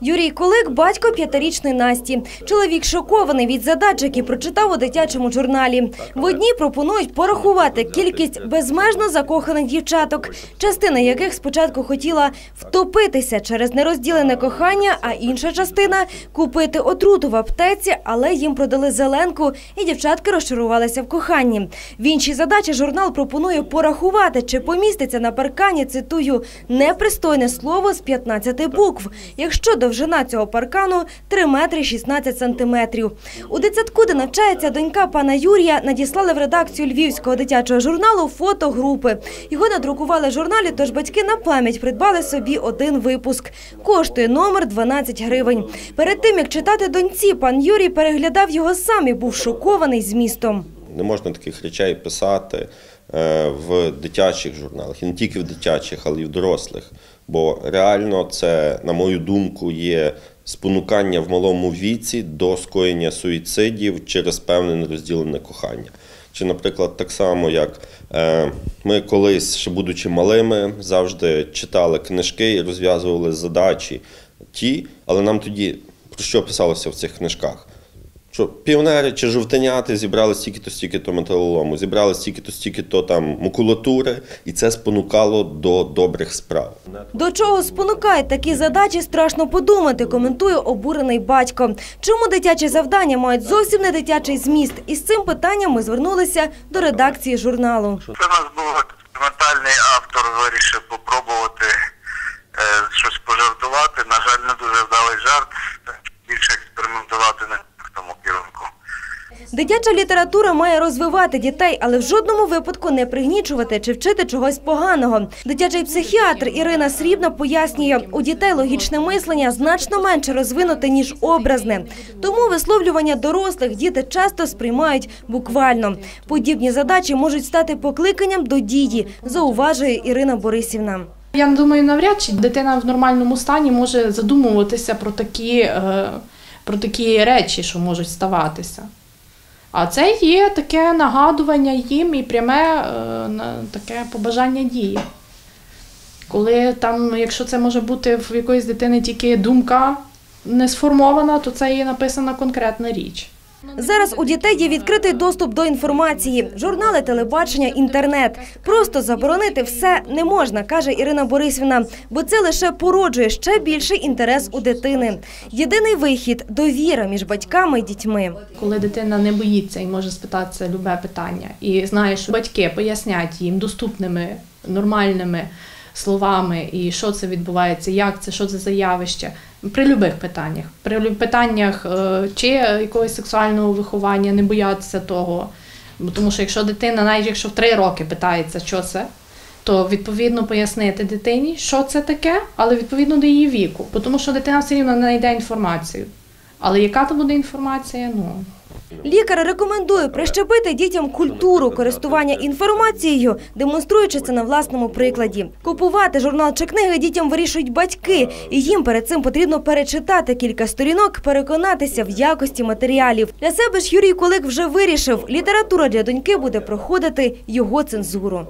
Юрій Кулик – батько п'ятирічної Насті. Чоловік шокований від задач, які прочитав у дитячому журналі. В одній пропонують порахувати кількість безмежно закоханих дівчаток, частина яких спочатку хотіла втопитися через нерозділене кохання, а інша частина – купити отруту в аптеці, але їм продали зеленку, і дівчатки розчарувалися в коханні. В іншій задачі журнал пропонує порахувати, чи поміститься на паркані, цитую, непристойне слово з 15 букв, якщо довжина цього паркану 3 метри 16 сантиметрів. У дитсадку, де навчається донька пана Юрія, надіслали в редакцію львівського дитячого журналу фото групи. Його надрукували в журналі, тож батьки на пам'ять придбали собі один випуск. Коштує номер 12 гривень. Перед тим, як читати доньці, пан Юрій переглядав його сам і був шокований змістом. Не можна таких речей писати в дитячих журналах, і не тільки в дитячих, але й в дорослих. Бо реально це, на мою думку, є спонукання в малому віці до скоєння суїцидів через певне нерозділене кохання. Чи, наприклад, так само, як е, ми колись, ще будучи малими, завжди читали книжки і розв'язували задачі ті, але нам тоді про що писалося в цих книжках? Що піонери чи жовтеняти зібрали стільки-то, стільки-то металолому, зібрали стільки-то, стільки-то там макулатури, і це спонукало до добрих справ. До чого спонукають такі задачі, страшно подумати, коментує обурений батько. Чому дитячі завдання мають зовсім не дитячий зміст? І з цим питанням ми звернулися до редакції журналу. Це у нас був експериментальний автор, вирішив попробувати е, щось пожартувати. На жаль, не дуже вдалий жарт. Більше експериментувати не. Дитяча література має розвивати дітей, але в жодному випадку не пригнічувати чи вчити чогось поганого. Дитячий психіатр Ірина Срібна пояснює, у дітей логічне мислення значно менше розвинуте, ніж образне. Тому висловлювання дорослих діти часто сприймають буквально. Подібні задачі можуть стати покликанням до дії, зауважує Ірина Борисівна. Я думаю, навряд чи дитина в нормальному стані може задумуватися про такі, е, про такі речі, що можуть ставатися. А це є таке нагадування їм і пряме е, таке побажання дії. Коли там, якщо це може бути в якоїсь дитини тільки думка не сформована, то це є написана конкретна річ. Зараз у дітей є відкритий доступ до інформації, журнали, телебачення, інтернет. Просто заборонити все не можна, каже Ірина Борисівна, бо це лише породжує ще більший інтерес у дитини. Єдиний вихід довіра між батьками і дітьми. Коли дитина не боїться і може спитатися любе питання, і знає, що батьки пояснять їм доступними, нормальними словами, і що це відбувається, як це, що це за явище. При любих питаннях, при питаннях е, чи якогось сексуального виховання, не боятися того. Тому що якщо дитина, навіть якщо в три роки питається, що це, то відповідно пояснити дитині, що це таке, але відповідно до її віку. Тому що дитина все рівно знайде інформацію. Але яка то буде інформація? Ну Лікар рекомендує прищепити дітям культуру користування інформацією, демонструючи це на власному прикладі. Купувати журнал чи книги дітям вирішують батьки, і їм перед цим потрібно перечитати кілька сторінок, переконатися в якості матеріалів. Для себе ж Юрій Кулик вже вирішив, література для доньки буде проходити його цензуру.